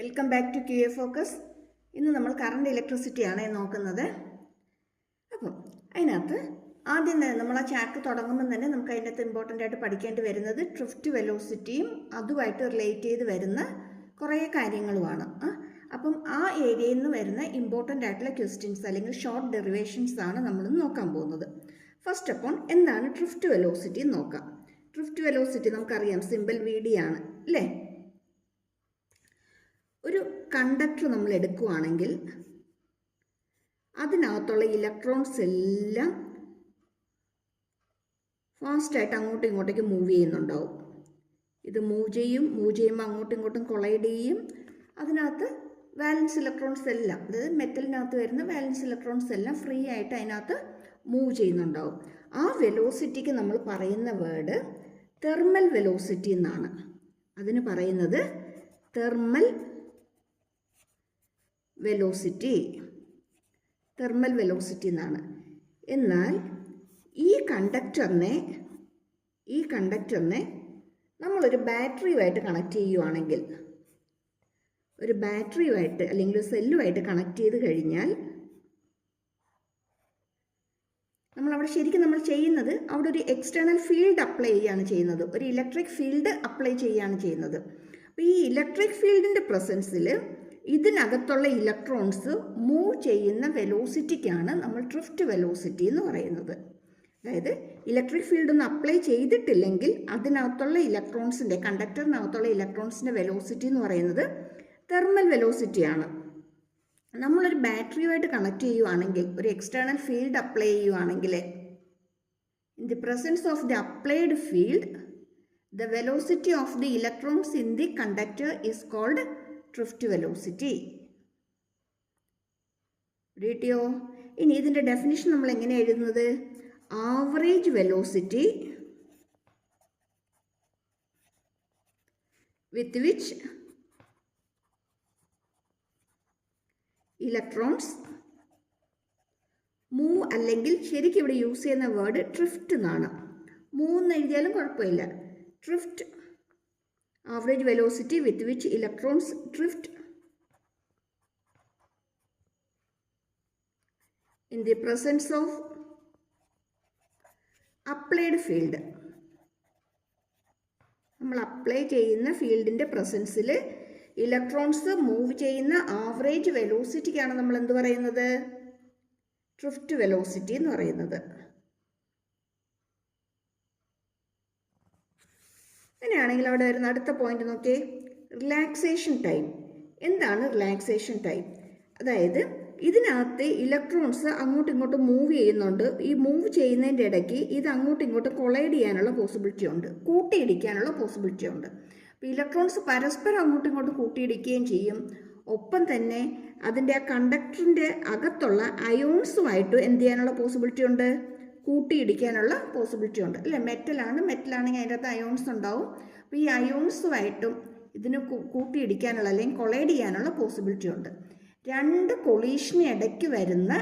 Welcome back to Q A focus ഇന്ന് നമ്മൾ current ഇലക്ട്രിസിറ്റിയാണ് നോക്കുന്നത്. അപ്പം അതിനകത്ത് ആദ്യം തന്നെ നമ്മൾ ആ ചാപ്റ്റർ തുടങ്ങുമ്പോൾ തന്നെ നമുക്ക് അതിനകത്ത് ഇമ്പോർട്ടന്റ് ആയിട്ട് പഠിക്കേണ്ടി വരുന്നത് ട്രിഫ്റ്റ് വെലോസിറ്റിയും അതുമായിട്ട് റിലേറ്റ് ചെയ്ത് വരുന്ന കുറേ കാര്യങ്ങളുമാണ്. അപ്പം ആ ഏരിയയിൽ നിന്ന് വരുന്ന ഇമ്പോർട്ടന്റ് ആയിട്ടുള്ള ക്വസ്റ്റ്യൻസ് അല്ലെങ്കിൽ ഷോർട്ട് ഡെറിവേഷൻസ് ആണ് നമ്മൾ നോക്കാൻ പോകുന്നത്. ഫസ്റ്റ് അപ്പോൾ എന്താണ് ട്രിഫ്റ്റ് വെലോസിറ്റി നോക്കാം. ട്രിഫ്റ്റ് വെലോസിറ്റി നമുക്കറിയാം സിമ്പിൾ വി ഡി ആണ് അല്ലേ? ഒരു കണ്ടക്ടർ നമ്മൾ എടുക്കുകയാണെങ്കിൽ അതിനകത്തുള്ള ഇലക്ട്രോൺസ് എല്ലാം ഫാസ്റ്റായിട്ട് അങ്ങോട്ടും ഇങ്ങോട്ടേക്ക് മൂവ് ചെയ്യുന്നുണ്ടാവും. ഇത് മൂവ് ചെയ്യും മൂവ് ചെയ്യുമ്പോൾ അങ്ങോട്ടും ഇങ്ങോട്ടും കൊളൈഡ് ചെയ്യും. അതിനകത്ത് വാലൻസ് ഇലക്ട്രോൺസ് എല്ലാം അതായത് മെറ്റലിനകത്ത് വരുന്ന വാലൻസ് ഇലക്ട്രോൺസ് എല്ലാം ഫ്രീ ആയിട്ട് അതിനകത്ത് മൂവ് ചെയ്യുന്നുണ്ടാവും. ആ വെലോസിറ്റിക്ക് നമ്മൾ പറയുന്ന വേർഡ് തെർമൽ വെലോസിറ്റി എന്നാണ്. അതിന് പറയുന്നത് തെർമൽ വെലോസിറ്റി തെർമൽ വെലോസിറ്റി എന്നാണ്. എന്നാൽ ഈ കണ്ടക്ടറിനെ ഈ കണ്ടക്ടറിനെ നമ്മളൊരു ബാറ്ററിയുമായിട്ട് കണക്ട് ചെയ്യുവാണെങ്കിൽ ഒരു ബാറ്ററിയുമായിട്ട് അല്ലെങ്കിൽ ഒരു സെല്ലുമായിട്ട് കണക്ട് ചെയ്ത് കഴിഞ്ഞാൽ നമ്മൾ അവിടെ ശരിക്കും നമ്മൾ ചെയ്യുന്നത് അവിടെ ഒരു എക്സ്റ്റേണൽ ഫീൽഡ് അപ്ലൈ ചെയ്യുകയാണ് ചെയ്യുന്നത്. ഒരു ഇലക്ട്രിക് ഫീൽഡ് അപ്ലൈ ചെയ്യുകയാണ് ചെയ്യുന്നത്. അപ്പോൾ ഈ ഇലക്ട്രിക് ഫീൽഡിന്റെ പ്രസൻസിൽ ഇതിനകത്തുള്ള ഇലക്ട്രോൺസ് മൂവ് ചെയ്യുന്ന വെലോസിറ്റിക്കാണ് നമ്മൾ ഡ്രിഫ്റ്റ് വെലോസിറ്റി എന്ന് പറയുന്നത്. അതായത് ഇലക്ട്രിക് ഫീൽഡ് ഒന്നും അപ്ലൈ ചെയ്തിട്ടില്ലെങ്കിൽ അതിനകത്തുള്ള ഇലക്ട്രോൺസിന്റെ കണ്ടക്ടറിനകത്തുള്ള ഇലക്ട്രോൺസിന്റെ വെലോസിറ്റി എന്ന് പറയുന്നത് തെർമൽ വെലോസിറ്റിയാണ് നമ്മളൊരു ബാറ്ററിയുമായിട്ട് കണക്ട് ചെയ്യുവാണെങ്കിൽ ഒരു എക്സ്റ്റേണൽ ഫീൽഡ് അപ്ലൈ ചെയ്യുവാണെങ്കിൽ in the presence of the applied field the velocity of the electrons in the conductor is called drift velocity കിട്ടിയോ ഇനി ഇതിന്റെ ഡെഫിനിഷൻ നമ്മൾ എങ്ങനെ എഴുതുന്നത്? Average velocity with which electrons move അല്ലെങ്കിൽ ശരിക്കും ഇവിടെ യൂസ് ചെയ്യുന്ന വേർഡ് ട്രിഫ്റ്റ് എന്നാണ്. മൂന്ന് എഴുതിയാലും കുഴപ്പമില്ല. Drift average velocity with which electrons drift in the presence of applied field. നമ്മൾ അപ്ലൈ ചെയ്യുന്ന ഫീൽഡിന്റെ പ്രസൻസിൽ ഇലക്ട്രോൺസ് മൂവ് ചെയ്യുന്ന ആവറേജ് വെലോസിറ്റിക്കാണ് നമ്മൾ എന്ത് പറയുന്നത് ഡ്രിഫ്റ്റ് വെലോസിറ്റി എന്ന് പറയുന്നത് അങ്ങനെയാണെങ്കിൽ അവിടെ വരുന്ന അടുത്ത പോയിന്റ് നോക്കിയേ. റിലാക്സേഷൻ ടൈം എന്താണ് റിലാക്സേഷൻ ടൈം അതായത് ഇതിനകത്ത് ഇലക്ട്രോൺസ് അങ്ങോട്ടും ഇങ്ങോട്ടും മൂവ് ചെയ്യുന്നുണ്ട്. ഈ മൂവ് ചെയ്യുന്നതിന്റെ ഇടയ്ക്ക് ഇത് അങ്ങോട്ടും ഇങ്ങോട്ടും കൊളൈഡ് ചെയ്യാനുള്ള പോസിബിലിറ്റി ഉണ്ട്. കൂട്ടിയിടിക്കാനുള്ള പോസിബിലിറ്റി ഉണ്ട്. അപ്പോൾ ഇലക്ട്രോൺസ് പരസ്പരം അങ്ങോട്ടും ഇങ്ങോട്ടും കൂട്ടിയിടിക്കുകയും ചെയ്യും. ഒപ്പം തന്നെ അതിന്റെ ആ കണ്ടക്ടറിന്റെ അകത്തുള്ള അയോൺസുമായിട്ട് എന്ത് ചെയ്യാനുള്ള പോസിബിലിറ്റി ഉണ്ട്? കൂട്ടിയിടിക്കാനുള്ള പോസിബിലിറ്റി ഉണ്ട്. അല്ലേ? മെറ്റലാണ്. മെറ്റലാണെങ്കിൽ അതിന്റെ അകത്ത് അയോൺസ് ഉണ്ടാവും. അപ്പോൾ ഈ അയോൺസുമായിട്ടും ഇതിന് കൂട്ടിയിടിക്കാനുള്ള അല്ലെങ്കിൽ കൊളൈഡ് ചെയ്യാനുള്ള പോസിബിലിറ്റി ഉണ്ട്. രണ്ട് കൊളീഷന് ഇടയ്ക്ക് വരുന്ന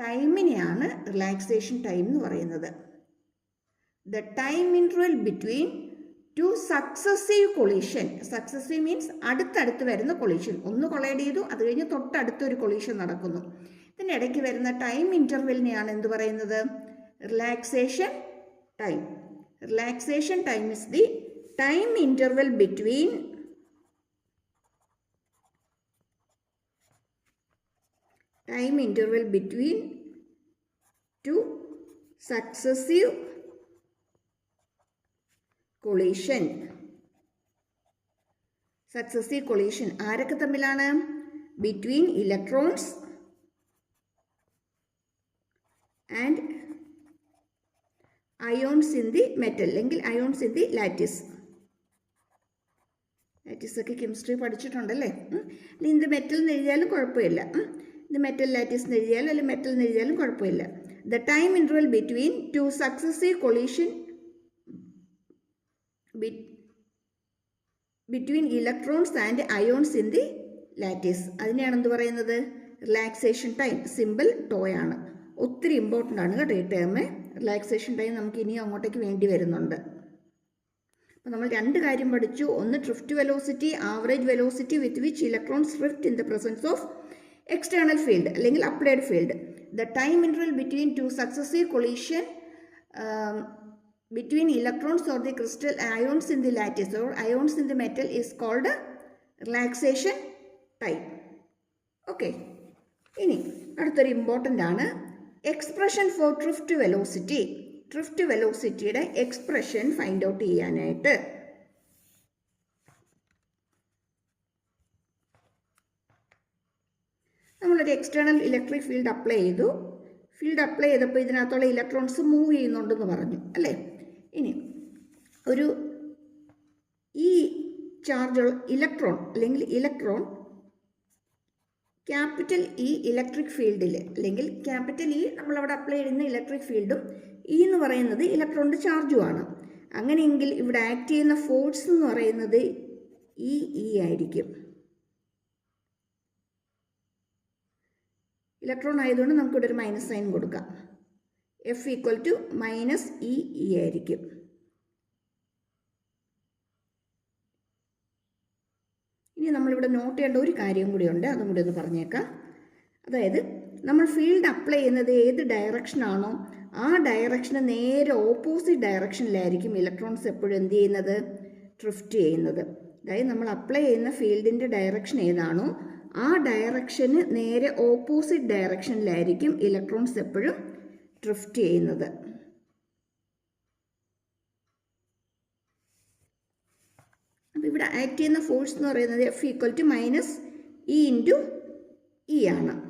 ടൈമിനെയാണ് റിലാക്സേഷൻ ടൈം എന്ന് പറയുന്നത്. The time interval between two successive collision successive means അടുത്തടുത്ത് വരുന്ന കൊളീഷൻ ഒന്ന് കൊളൈഡ് ചെയ്തു അത് കഴിഞ്ഞ് തൊട്ടടുത്തൊരു കൊളീഷൻ നടക്കുന്നു. ഇതിനിടയ്ക്ക് വരുന്ന ടൈം ഇന്റർവെല്ലിനെയാണ് എന്ത് പറയുന്നത്? Relaxation time relaxation time is the time interval between time interval between two successive collision successive collision ആരൊക്കെ തമ്മിലാണ്? Between electrons and ions in the metal അല്ലെങ്കിൽ ions in the lattice lattice ഒക്കെ കെമിസ്ട്രി പഠിച്ചിട്ടുണ്ടല്ലേ. അല്ലെങ്കിൽ ഇത് മെറ്റൽ എന്ന് എഴുതിയാലും കുഴപ്പമില്ല. ഇത് മെറ്റൽ ലാറ്റിസ് എന്ന് എഴുതിയാലും അല്ലെങ്കിൽ മെറ്റൽ എന്ന് എഴുതിയാലും കുഴപ്പമില്ല. The time interval between two successive collision between electrons and ions in the lattice അതിനെയാണ് എന്ത് പറയുന്നത്? റിലാക്സേഷൻ ടൈം സിമ്പിൾ ടോയാണ് ഒത്തിരി ഇമ്പോർട്ടന്റ് ആണ് കേട്ടോ ഈ ടേം റിലാക്സേഷൻ ടൈം നമുക്ക് ഇനിയും അങ്ങോട്ടേക്ക് വേണ്ടി വരുന്നുണ്ട്. അപ്പോൾ നമ്മൾ രണ്ട് കാര്യം പഠിച്ചു. ഒന്ന് drift velocity average velocity with which electrons drift in the presence of external field അല്ലെങ്കിൽ applied field the time interval between two successive collision between electrons or the crystal ions in the lattice or ions in the metal is called relaxation time okay ഇനി അടുത്തൊരു important ആണ്. Expression for drift velocity drift വെലോസിറ്റിയുടെ expression find out ചെയ്യാനായിട്ട്. നമ്മളൊരു external electric field apply ചെയ്തു. Field apply ചെയ്തപ്പോൾ ഇതിനകത്തുള്ള electrons move ചെയ്യുന്നുണ്ടെന്ന് പറഞ്ഞു അല്ലേ? ഇനി ഒരു ഈ ചാർജ് ഇലക്ട്രോൺ അല്ലെങ്കിൽ ഇലക്ട്രോൺ ക്യാപിറ്റൽ ഇ ഇലക്ട്രിക് ഫീൽഡിൽ അല്ലെങ്കിൽ ക്യാപിറ്റൽ ഇ നമ്മളവിടെ അപ്ലൈ ചെയ്യുന്ന ഇലക്ട്രിക് ഫീൽഡും ഇ എന്ന് പറയുന്നത് ഇലക്ട്രോണിന്റെ ചാർജുമാണ് അങ്ങനെയെങ്കിൽ ഇവിടെ ആക്ട് ചെയ്യുന്ന ഫോഴ്സ് എന്ന് പറയുന്നത് ഇ ഇ ആയിരിക്കും. ഇലക്ട്രോൺ ആയതുകൊണ്ട് നമുക്കിവിടെ ഒരു മൈനസ് സൈൻ കൊടുക്കാം. F equal to minus E E ആയിരിക്കും. ഇനി നമ്മളിവിടെ നോട്ട് ചെയ്യേണ്ട ഒരു കാര്യം കൂടിയുണ്ട് അതും കൂടി ഒന്ന് പറഞ്ഞേക്കാം. അതായത് നമ്മൾ ഫീൽഡ് അപ്ലൈ ചെയ്യുന്നത് ഏത് ഡയറക്ഷനാണോ ആ ഡയറക്ഷന് നേരെ ഓപ്പോസിറ്റ് ഡയറക്ഷനിലായിരിക്കും ഇലക്ട്രോൺസ് എപ്പോഴും എന്ത് ചെയ്യുന്നത്? ഡ്രിഫ്റ്റ് ചെയ്യുന്നത്. അതായത് നമ്മൾ അപ്ലൈ ചെയ്യുന്ന ഫീൽഡിന്റെ ഡയറക്ഷൻ ഏതാണോ ആ ഡയറക്ഷന് നേരെ ഓപ്പോസിറ്റ് ഡയറക്ഷനിലായിരിക്കും ഇലക്ട്രോൺസ് എപ്പോഴും ഡ്രിഫ്റ്റ് ചെയ്യുന്നത് അപ്പോൾ ഇവിടെ ആക്ട് ചെയ്യുന്ന ഫോഴ്സ് എന്ന് പറയുന്നത് F equal to minus E into E ആണ്.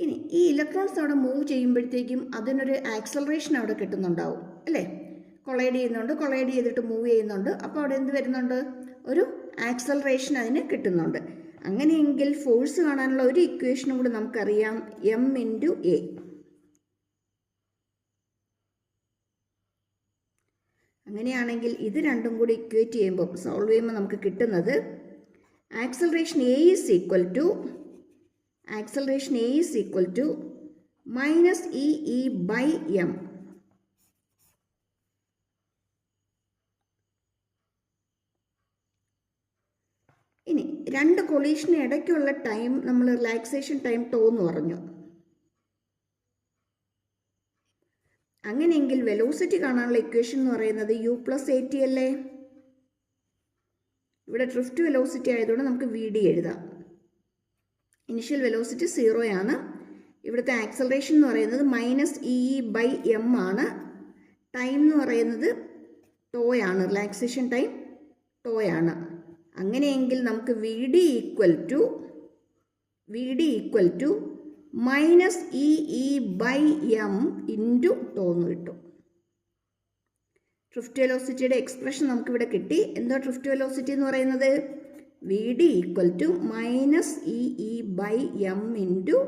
ഇനി ഈ ഇലക്ട്രോൺസ് അവിടെ മൂവ് ചെയ്യുമ്പോഴത്തേക്കും അതിനൊരു ആക്സലറേഷൻ അവിടെ കിട്ടുന്നുണ്ടാവും അല്ലേ? കൊളൈഡ് ചെയ്യുന്നുണ്ട് കൊളൈഡ് ചെയ്തിട്ട് മൂവ് ചെയ്യുന്നുണ്ട്. അപ്പോൾ അവിടെ എന്ത് വരുന്നുണ്ട്? ഒരു ആക്സലറേഷൻ അതിന് കിട്ടുന്നുണ്ട്. അങ്ങനെയെങ്കിൽ ഫോഴ്സ് കാണാനുള്ള ഒരു ഇക്വേഷനും കൂടി നമുക്കറിയാം എം ഇന്റു എ അങ്ങനെയാണെങ്കിൽ ഇത് രണ്ടും കൂടി ഇക്വേറ്റ് ചെയ്യുമ്പോൾ സോൾവ് ചെയ്യുമ്പോൾ നമുക്ക് കിട്ടുന്നത് acceleration A is equal to acceleration A is equal to minus E E by M ഇനി രണ്ട് കൊളീഷന് ഇടയ്ക്കുള്ള ടൈം നമ്മൾ റിലാക്സേഷൻ ടൈം ടോ എന്ന് പറഞ്ഞു. അങ്ങനെയെങ്കിൽ വെലോസിറ്റി കാണാനുള്ള ഇക്വേഷൻ എന്ന് പറയുന്നത് യു പ്ലസ് എ ടി അല്ലേ? ഇവിടെ ഡ്രിഫ്റ്റ് വെലോസിറ്റി ആയതുകൊണ്ട് നമുക്ക് വി ഡി എഴുതാം ഇനിഷ്യൽ വെലോസിറ്റി ആണ്. ഇവിടുത്തെ ആക്സലറേഷൻ എന്ന് പറയുന്നത് മൈനസ് ഇ ബൈ എം ആണ്. ടൈം എന്ന് പറയുന്നത് ടോയാണ് റിലാക്സേഷൻ ടൈം ആണ്. അങ്ങനെയെങ്കിൽ നമുക്ക് V D equal to V D equal to minus E E by M into ടോന്ന് കിട്ടും. ഡ്രിഫ്റ്റ് വെലോസിറ്റിയുടെ എക്സ്പ്രഷൻ നമുക്കിവിടെ കിട്ടി. എന്താ ഡ്രിഫ്റ്റ് വെലോസിറ്റി എന്ന് പറയുന്നത്? V D equal to minus E E by M into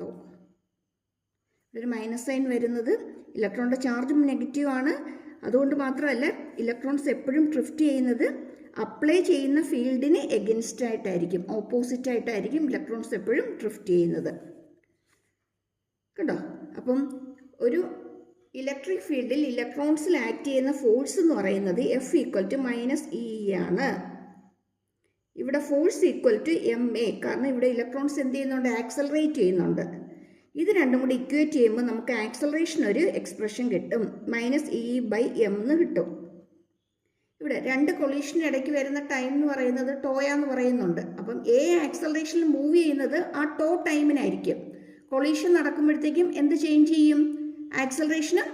tau. ഒരു മൈനസ് സൈൻ വരുന്നത് ഇലക്ട്രോണിന്റെ ചാർജും നെഗറ്റീവാണ് അതുകൊണ്ട് മാത്രമല്ല ഇലക്ട്രോൺസ് എപ്പോഴും ഡ്രിഫ്റ്റ് ചെയ്യുന്നത് അപ്ലൈ ചെയ്യുന്ന ഫീൽഡിന് എഗൻസ്റ്റ് ആയിട്ടായിരിക്കും ഓപ്പോസിറ്റ് ആയിട്ടായിരിക്കും ഇലക്ട്രോൺസ് എപ്പോഴും ഡ്രിഫ്റ്റ് ചെയ്യുന്നത്. കേട്ടോ അപ്പം ഒരു ഇലക്ട്രിക് ഫീൽഡിൽ ഇലക്ട്രോൺസിൽ ആക്ട് ചെയ്യുന്ന ഫോഴ്സ് എന്ന് പറയുന്നത് F equal to minus E ആണ്. ഇവിടെ force equal to M A കാരണം ഇവിടെ ഇലക്ട്രോൺസ് എന്ത് ചെയ്യുന്നുണ്ട്? ആക്സലറേറ്റ് ചെയ്യുന്നുണ്ട്. ഇത് രണ്ടും കൂടി ഇക്വേറ്റ് ചെയ്യുമ്പോൾ നമുക്ക് ആക്സലറേഷൻ ഒരു എക്സ്പ്രഷൻ കിട്ടും. മൈനസ് ഇ ബൈ എം എന്ന് കിട്ടും. ഇവിടെ രണ്ട് കൊളീഷന് ഇടയ്ക്ക് വരുന്ന ടൈം എന്ന് പറയുന്നത് ടോയ എന്ന് പറയുന്നുണ്ട്. അപ്പം എ ആക്സലറേഷനിൽ മൂവ് ചെയ്യുന്നത് ആ ടോ ടൈമിനായിരിക്കും കൊളീഷൻ നടക്കുമ്പോഴത്തേക്കും എന്ത് ചേഞ്ച് ചെയ്യും? ആക്സലറേഷന്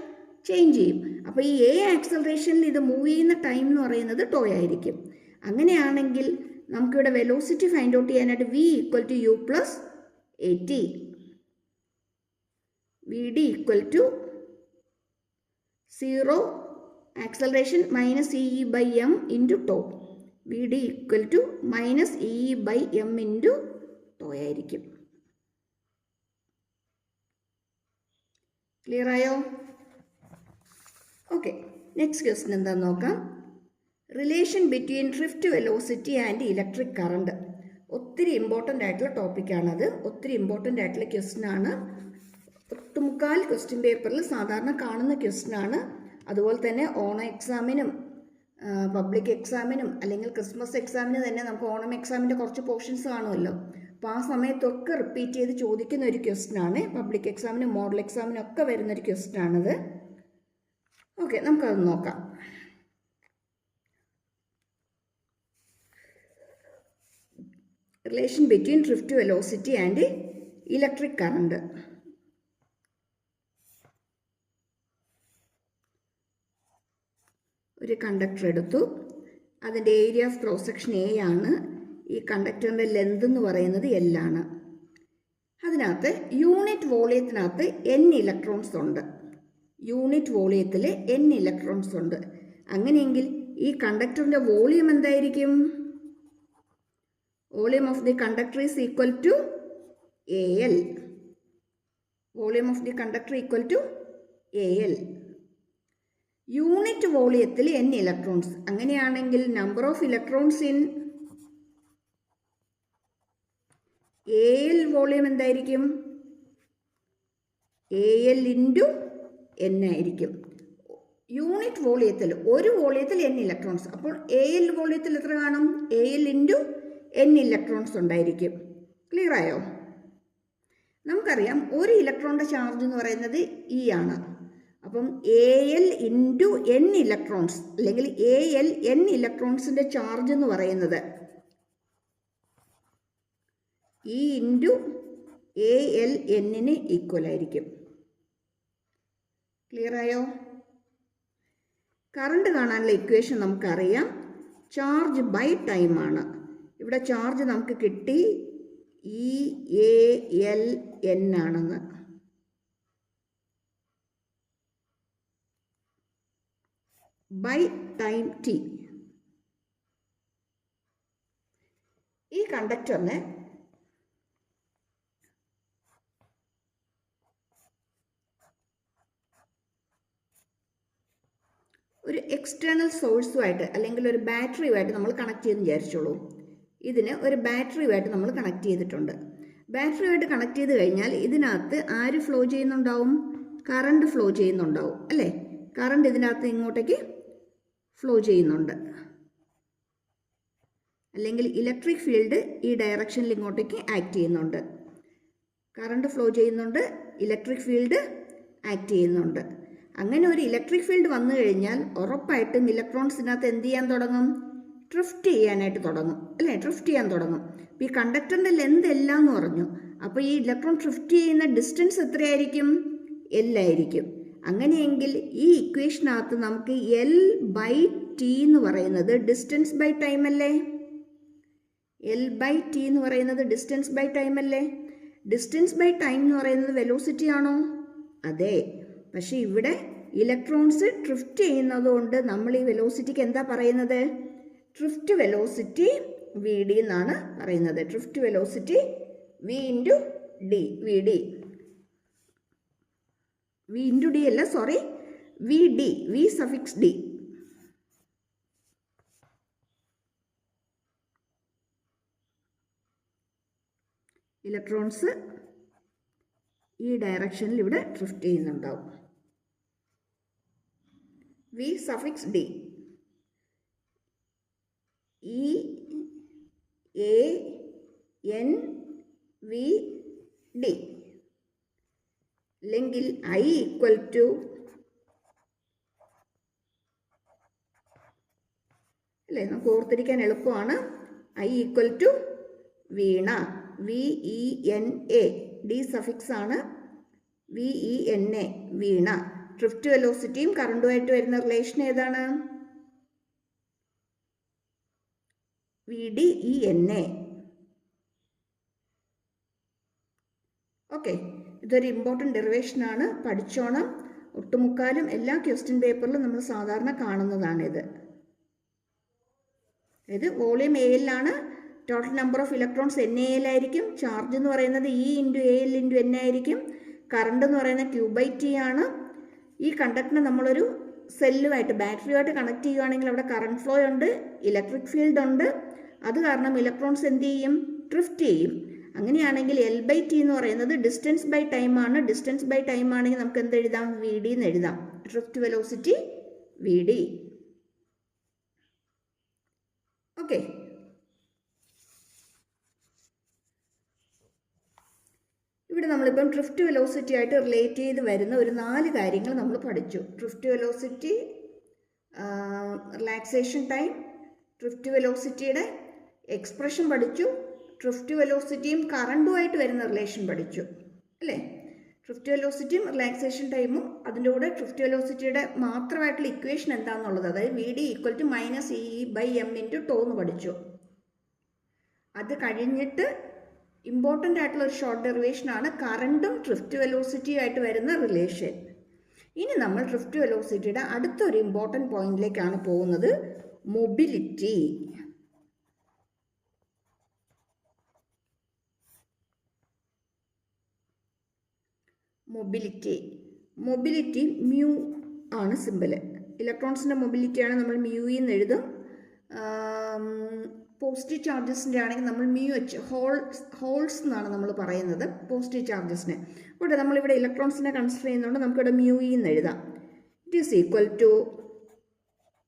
ചേഞ്ച് ചെയ്യും. അപ്പോൾ ഈ എ ആക്സലറേഷനിൽ ഇത് മൂവ് ചെയ്യുന്ന ടൈം എന്ന് പറയുന്നത് ടോ ആയിരിക്കും. അങ്ങനെയാണെങ്കിൽ നമുക്കിവിടെ വെലോസിറ്റി ഫൈൻഡ് ഔട്ട് ചെയ്യാനായിട്ട് V equal to U plus A T V D equal to zero acceleration minus E by M into tau V D equal to minus E by M into tau ആയിരിക്കും. Clear ആയോ? Okay next question എന്താണെന്ന് നോക്കാം. Relation between drift velocity and electric current ഒത്തിരി important ആയിട്ടുള്ള ടോപ്പിക്കാണത് ഒത്തിരി important ആയിട്ടുള്ള question ആണ്. ഒട്ടുമുക്കാൽ ക്വസ്റ്റ്യൻ പേപ്പറിൽ സാധാരണ കാണുന്ന ക്വസ്റ്റ്യൻ ആണ്. അതുപോലെ തന്നെ ഓണം എക്സാമിനും പബ്ലിക് എക്സാമിനും അല്ലെങ്കിൽ ക്രിസ്മസ് എക്സാമിന് തന്നെ നമുക്ക് ഓണം എക്സാമിന്റെ കുറച്ച് പോർഷൻസ് കാണുമല്ലോ. അപ്പോൾ ആ സമയത്തൊക്കെ റിപ്പീറ്റ് ചെയ്ത് ചോദിക്കുന്ന ഒരു ക്വസ്റ്റ്യൻ ആണ്. പബ്ലിക് എക്സാമിനും മോഡൽ എക്സാമിനും ഒക്കെ വരുന്നൊരു ക്വസ്റ്റ്യൻ ആണിത്. ഓക്കെ നമുക്കത് നോക്കാം. Relation between drift velocity and electric current ഒരു കണ്ടക്ടർ എടുത്തു. അതിന്റെ area of cross section A ആണ്. ഈ കണ്ടക്ടറിന്റെ ലെന്ത് എന്ന് പറയുന്നത് എല്ലാണ് അതിനകത്ത് യൂണിറ്റ് വോളിയത്തിനകത്ത് എൻ ഇലക്ട്രോൺസ് ഉണ്ട്. യൂണിറ്റ് വോളിയത്തിൽ എൻ ഇലക്ട്രോൺസ് ഉണ്ട്. അങ്ങനെയെങ്കിൽ ഈ കണ്ടക്ടറിന്റെ വോളിയം എന്തായിരിക്കും? Volume of the conductor is equal to A L volume of the conductor equal to A L unit വോളിയത്തിൽ എൻ ഇലക്ട്രോൺസ് അങ്ങനെയാണെങ്കിൽ number of electrons in L volume എന്തായിരിക്കും? എ എൽ ഇന്റു എൻ ആയിരിക്കും. Unit വോളിയത്തിൽ ഒരു വോളിയത്തിൽ N electrons അപ്പോൾ A L വോളിയത്തിൽ എത്ര കാണും? A L into N electrons ഉണ്ടായിരിക്കും. ക്ലിയർ ആയോ? നമുക്കറിയാം ഒരു ഇലക്ട്രോണിന്റെ ചാർജ് എന്ന് പറയുന്നത് ഇ ആണ്. അപ്പം A L into N electrons അല്ലെങ്കിൽ എ എൽ എൻ ഇലക്ട്രോൺസിന്റെ ചാർജ് എന്ന് പറയുന്നത് ഇ ഇന്റു എ എൽ എന്നിന് ഈക്വൽ ആയിരിക്കും. ക്ലിയർ ആയോ? കറണ്ട് കാണാനുള്ള ഇക്വേഷൻ നമുക്കറിയാം. ചാർജ് ബൈ ടൈം ആണ്. ഇവിടെ ചാർജ് നമുക്ക് കിട്ടി ഇ എ എൽ എൻ ആണെന്ന്. ബൈ ടൈം ടി ഈ കണ്ടക്ടറിന് ഒരു എക്സ്റ്റേണൽ സോഴ്സുമായിട്ട് അല്ലെങ്കിൽ ഒരു ബാറ്ററിയുമായിട്ട് നമ്മൾ കണക്ട് ചെയ്തെന്ന് വിചാരിച്ചോളൂ. ഇതിന് ഒരു ബാറ്ററിയുമായിട്ട് നമ്മൾ കണക്ട് ചെയ്തിട്ടുണ്ട്. ബാറ്ററിയുമായിട്ട് കണക്ട് ചെയ്ത് കഴിഞ്ഞാൽ ഇതിനകത്ത് ആര് ഫ്ലോ ചെയ്യുന്നുണ്ടാവും? കറണ്ട് ഫ്ലോ ചെയ്യുന്നുണ്ടാവും. അല്ലേ? കറണ്ട് ഇതിനകത്ത് ഇങ്ങോട്ടേക്ക് ഫ്ലോ ചെയ്യുന്നുണ്ട്. അല്ലെങ്കിൽ ഇലക്ട്രിക് ഫീൽഡ് ഈ ഡയറക്ഷനിൽ ഇങ്ങോട്ടേക്ക് ആക്ട് ചെയ്യുന്നുണ്ട്. കറണ്ട് ഫ്ലോ ചെയ്യുന്നുണ്ട് ഇലക്ട്രിക് ഫീൽഡ് ആക്ട് ചെയ്യുന്നുണ്ട്. അങ്ങനെ ഒരു ഇലക്ട്രിക് ഫീൽഡ് വന്നു കഴിഞ്ഞാൽ ഉറപ്പായിട്ടും ഇലക്ട്രോൺസിനകത്ത് എന്ത് ചെയ്യാൻ തുടങ്ങും? ഡ്രിഫ്റ്റ് ചെയ്യാനായിട്ട് തുടങ്ങും. അല്ലേ? ഡ്രിഫ്റ്റ് ചെയ്യാൻ തുടങ്ങും. അപ്പോൾ ഈ കണ്ടക്ടറിന്റെ ലെന്ത് എല്ലാം എന്ന് പറഞ്ഞു. അപ്പോൾ ഈ ഇലക്ട്രോൺ ഡ്രിഫ്റ്റ് ചെയ്യുന്ന ഡിസ്റ്റൻസ് എത്രയായിരിക്കും? എല്ലായിരിക്കും. അങ്ങനെയെങ്കിൽ ഈ ഇക്വേഷനകത്ത് നമുക്ക് എൽ ബൈ ടി എന്ന് പറയുന്നത് ഡിസ്റ്റൻസ് ബൈ ടൈം അല്ലേ? എൽ ബൈ ടി എന്ന് പറയുന്നത് ഡിസ്റ്റൻസ് ബൈ ടൈം അല്ലേ? ഡിസ്റ്റൻസ് ബൈ ടൈം എന്ന് പറയുന്നത് വെലോസിറ്റി ആണോ? അതെ. പക്ഷേ ഇവിടെ ഇലക്ട്രോൺസ് ഡ്രിഫ്റ്റ് ചെയ്യുന്നതുകൊണ്ട് നമ്മൾ ഈ വെലോസിറ്റിക്ക് എന്താ പറയുന്നത്? ട്രിഫ്റ്റ് വെലോസിറ്റി വി ഡി എന്നാണ് പറയുന്നത്. Drift velocity V into D V D V into D അല്ല sorry V D V suffix D electrons ഈ ഡയറക്ഷനിൽ ഇവിടെ ഡ്രിഫ്റ്റ് ചെയ്യുന്നുണ്ടാവും. V suffix D E N V D അല്ലെങ്കിൽ ഐ ഈക്വൽ ടു അല്ലേ? നമുക്ക് ഓർത്തിരിക്കാൻ എളുപ്പമാണ്. I equal to Veena. V E N A D suffix ആണ്. V E N A Veena. Drift വെലോസിറ്റിയും കറണ്ടുമായിട്ട് വരുന്ന റിലേഷൻ ഏതാണ്? V D E N A okay ഇതൊരു ഇമ്പോർട്ടന്റ് ഡെറിവേഷനാണ് പഠിച്ചോണം. ഒട്ടുമുക്കാലും എല്ലാ ക്വസ്റ്റ്യൻ പേപ്പറിലും നമ്മൾ സാധാരണ കാണുന്നതാണിത്. അതായത് volume A എല്ലാണ് total number of electrons N A എല്ലായിരിക്കും charge എന്ന് പറയുന്നത് E into A L into N ആയിരിക്കും. കറണ്ട് എന്ന് പറയുന്നത് ക്യൂ ടി ആണ്. ഈ കണ്ടക്ടറിനെ നമ്മളൊരു സെല്ലുമായിട്ട് ബാറ്ററിയുമായിട്ട് കണക്ട് ചെയ്യുകയാണെങ്കിൽ അവിടെ കറണ്ട് ഫ്ലോ ഉണ്ട് ഇലക്ട്രിക് ഫീൽഡ് ഉണ്ട്. അത് കാരണം ഇലക്ട്രോൺസ് എന്ത് ചെയ്യും? ഡ്രിഫ്റ്റ് ചെയ്യും. അങ്ങനെയാണെങ്കിൽ എൽ ബൈ ടി എന്ന് പറയുന്നത് ഡിസ്റ്റൻസ് ബൈ ടൈം ആണ്. ഡിസ്റ്റൻസ് ബൈ ടൈം ആണെങ്കിൽ നമുക്ക് എന്ത് എഴുതാം? വി ഡി എന്ന് എഴുതാം. Drift velocity V D okay ഇവിടെ നമ്മളിപ്പം ഡ്രിഫ്റ്റ് വെലോസിറ്റി ആയിട്ട് റിലേറ്റ് ചെയ്ത് വരുന്ന ഒരു നാല് കാര്യങ്ങൾ നമ്മൾ പഠിച്ചു. Drift velocity relaxation time drift വെലോസിറ്റിയുടെ expression പഠിച്ചു. ഡ്രിഫ്റ്റ് വെലോസിറ്റിയും കറണ്ടുമായിട്ട് വരുന്ന റിലേഷൻ പഠിച്ചു. അല്ലേ? ഡ്രിഫ്റ്റ് വെലോസിറ്റിയും റിലാക്സേഷൻ ടൈമും അതിന്റെ കൂടെ ഡ്രിഫ്റ്റ് വെലോസിറ്റിയുടെ മാത്രമായിട്ടുള്ള ഇക്വേഷൻ എന്താണെന്നുള്ളത് അതായത് V D equal to minus E by M into tau എന്ന് പഠിച്ചു. അത് കഴിഞ്ഞിട്ട് ഇമ്പോർട്ടന്റ് ആയിട്ടുള്ള ഒരു ഷോർട്ട് ഡെറിവേഷനാണ് കറണ്ടും ഡ്രിഫ്റ്റ് വെലോസിറ്റിയും ആയിട്ട് വരുന്ന റിലേഷൻ ഇനി നമ്മൾ ഡ്രിഫ്റ്റ് വെലോസിറ്റിയുടെ അടുത്തൊരു ഇമ്പോർട്ടന്റ് പോയിന്റിലേക്കാണ് പോകുന്നത് മൊബിലിറ്റി മൊബിലിറ്റി മൊബിലിറ്റി മ്യൂ ആണ് സിമ്പിൾ ഇലക്ട്രോൺസിന്റെ മൊബിലിറ്റിയാണ് നമ്മൾ മ്യൂ എന്ന് എഴുതും. പോസിറ്റീവ് ചാർജസിന്റെ ആണെങ്കിൽ നമ്മൾ മ്യൂ എച്ച് ഹോൾസ് ഹോൾസ് എന്നാണ് നമ്മൾ പറയുന്നത് പോസിറ്റീവ് ചാർജസിന് ഇവിടെ നമ്മളിവിടെ ഇലക്ട്രോൺസിനെ കൺസിഡർ ചെയ്യുന്നതുകൊണ്ട് നമുക്കിവിടെ ഇ എന്ന് എഴുതാം. It is equal to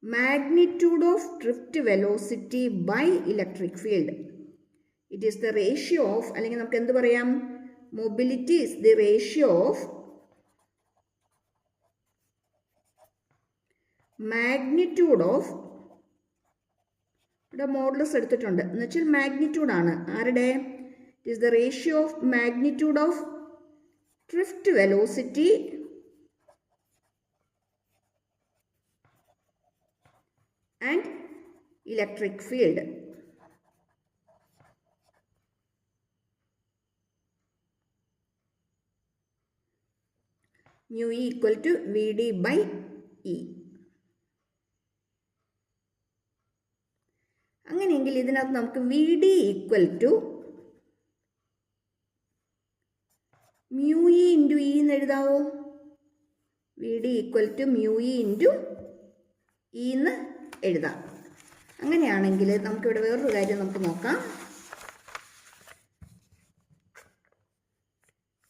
magnitude of drift velocity by electric field it is the ratio of അല്ലെങ്കിൽ നമുക്ക് എന്ത് പറയാം? Mobility is the ratio of magnitude of ഇവിടെ മോഡലസ് എടുത്തിട്ടുണ്ട്. എന്ന് വെച്ചാൽ മാഗ്നിറ്റ്യൂഡ് ആണ്. ആരുടെ? It is the ratio of magnitude of drift velocity and electric field mu equal to V D by E അങ്ങനെയെങ്കിൽ ഇതിനകത്ത് നമുക്ക് V D equal to mu E into E എന്ന് എഴുതാവോ? V D equal to mu E into E എന്ന് എഴുതാം. അങ്ങനെയാണെങ്കിൽ നമുക്കിവിടെ വേറൊരു കാര്യം നമുക്ക് നോക്കാം.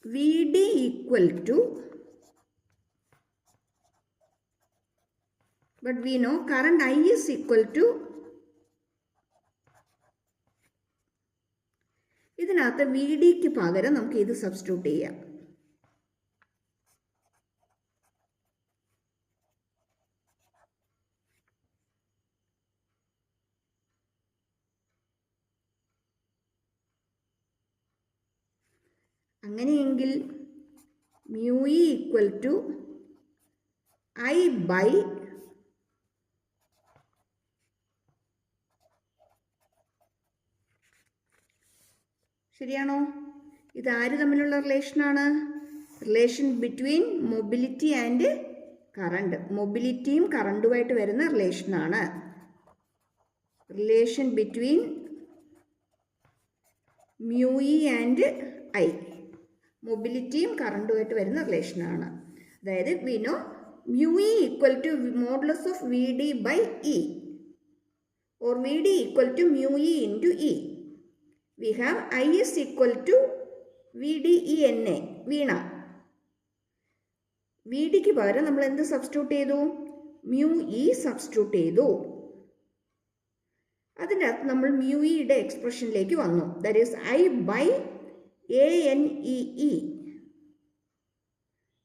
V D equal to but we know current I is equal to ഇതിനകത്ത് വി ഡിക്ക് പകരം നമുക്ക് ഇത് സബ്സ്റ്റിറ്റ്യൂട്ട് ചെയ്യാം. അങ്ങനെയെങ്കിൽ mu E equal to I by ശരിയാണോ? ഇത് ആര് തമ്മിലുള്ള റിലേഷനാണ് relation between mobility and current മൊബിലിറ്റിയും കറണ്ടുമായിട്ട് വരുന്ന റിലേഷനാണ് relation between E and I മൊബിലിറ്റിയും കറണ്ടുമായിട്ട് വരുന്ന റിലേഷനാണ് അതായത് വിനോ mu E equal to modulus of V D by E or V D equal to mu E into E we have I is equal to VDENA വീണ. V ഡിക്ക് പകരം നമ്മൾ എന്ത് substitute ചെയ്തു? മ്യൂ ഇ സബ്സ്റ്റിറ്റ്യൂട്ട് ചെയ്തു. അതിന്റെ അകത്ത് നമ്മൾ മ്യൂ ഇയുടെ എക്സ്പ്രഷനിലേക്ക് വന്നു. That is I by A N E E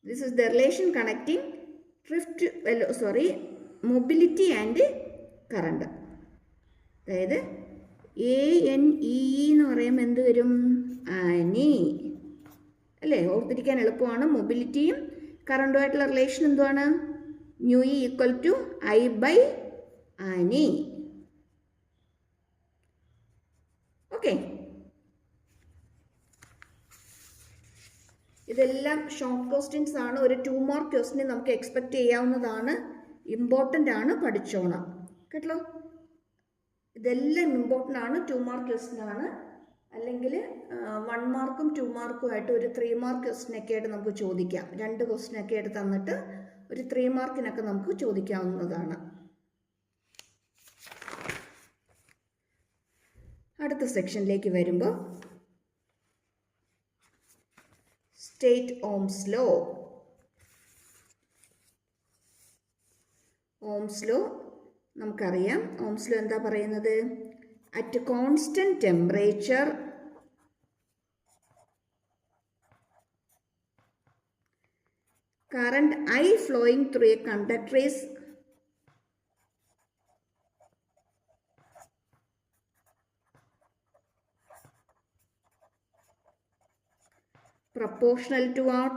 this is the relation connecting drift sorry mobility and current അതായത് എ എൻ ഇ പറയുമ്പോൾ എന്ത് വരും? അനി അല്ലേ? ഓർത്തിരിക്കാൻ എളുപ്പമാണ്. മൊബിലിറ്റിയും കറണ്ടുമായിട്ടുള്ള റിലേഷൻ എന്തുവാണ്? Mu E equal to I by Ani okay ഇതെല്ലാം ഷോർട്ട് ക്വസ്റ്റ്യൻസ് ആണ്. ഒരു ടു മാർക്ക് ക്വസ്റ്റിന് നമുക്ക് എക്സ്പെക്റ്റ് ചെയ്യാവുന്നതാണ്. ഇമ്പോർട്ടന്റ് ആണ് പഠിച്ചോണം. കേട്ടോ ഇതെല്ലാം ഇമ്പോർട്ടന്റ് ആണ്. ടു മാർക്ക് ക്വസ്റ്റ്യൻ ആണ്. അല്ലെങ്കിൽ വൺ മാർക്കും ടു മാർക്കും ആയിട്ട് ഒരു ത്രീ മാർക്ക് ക്വസ്റ്റിനൊക്കെ ആയിട്ട് നമുക്ക് ചോദിക്കാം. രണ്ട് ക്വസ്റ്റിനൊക്കെ ആയിട്ട് തന്നിട്ട് ഒരു ത്രീ മാർക്കിനൊക്കെ നമുക്ക് ചോദിക്കാവുന്നതാണ്. അടുത്ത സെക്ഷനിലേക്ക് വരുമ്പോൾ state Ohm's law Ohm's law നമുക്കറിയാം. ഓംസ് ലോ എന്താ പറയുന്നത്? At constant temperature current I flowing through a conductor is proportional to what?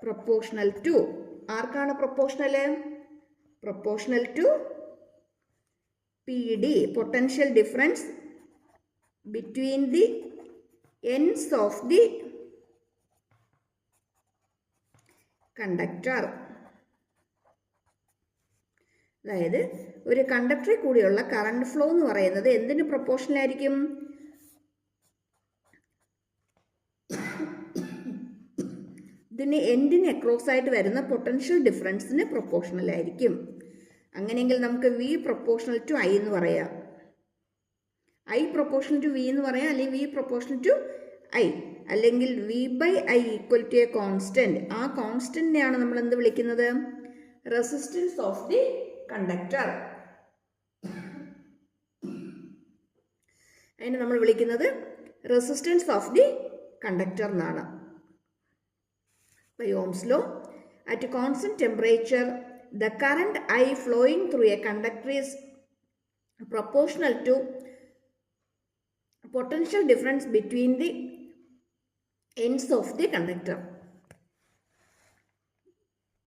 Proportional to. ആർക്കാണ് proportional proportional to P D potential difference between the ends of the conductor. അതായത് ഒരു കണ്ടക്ടറിൽ കൂടിയുള്ള current flow എന്ന് പറയുന്നത് എന്തിന് proportional ആയിരിക്കും? ഇതിന് എൻഡിന് across ആയിട്ട് വരുന്ന പൊട്ടൻഷ്യൽ ഡിഫറൻസിന് പ്രൊപ്പോർഷണൽ ആയിരിക്കും. അങ്ങനെയെങ്കിൽ നമുക്ക് വി പ്രൊപ്പോർഷണൽ ടു ഐ എന്ന് പറയാം. ഐ പ്രൊപ്പോർഷണൽ ടു വി എന്ന് പറയാം അല്ലെങ്കിൽ വി പ്രൊപ്പോർഷണൽ ടു ഐ അല്ലെങ്കിൽ V by I equal to a constant ആ കോൺസ്റ്റന്റിനെയാണ് നമ്മൾ എന്ത് വിളിക്കുന്നത്? റെസിസ്റ്റൻസ് ഓഫ് ദി കണ്ടക്ടർ അതിനെ നമ്മൾ വിളിക്കുന്നത് റെസിസ്റ്റൻസ് ഓഫ് ദി കണ്ടക്ടർ എന്നാണ്. By law at constant temperature the current I flowing through a conductor is proportional to potential difference between the ends of the conductor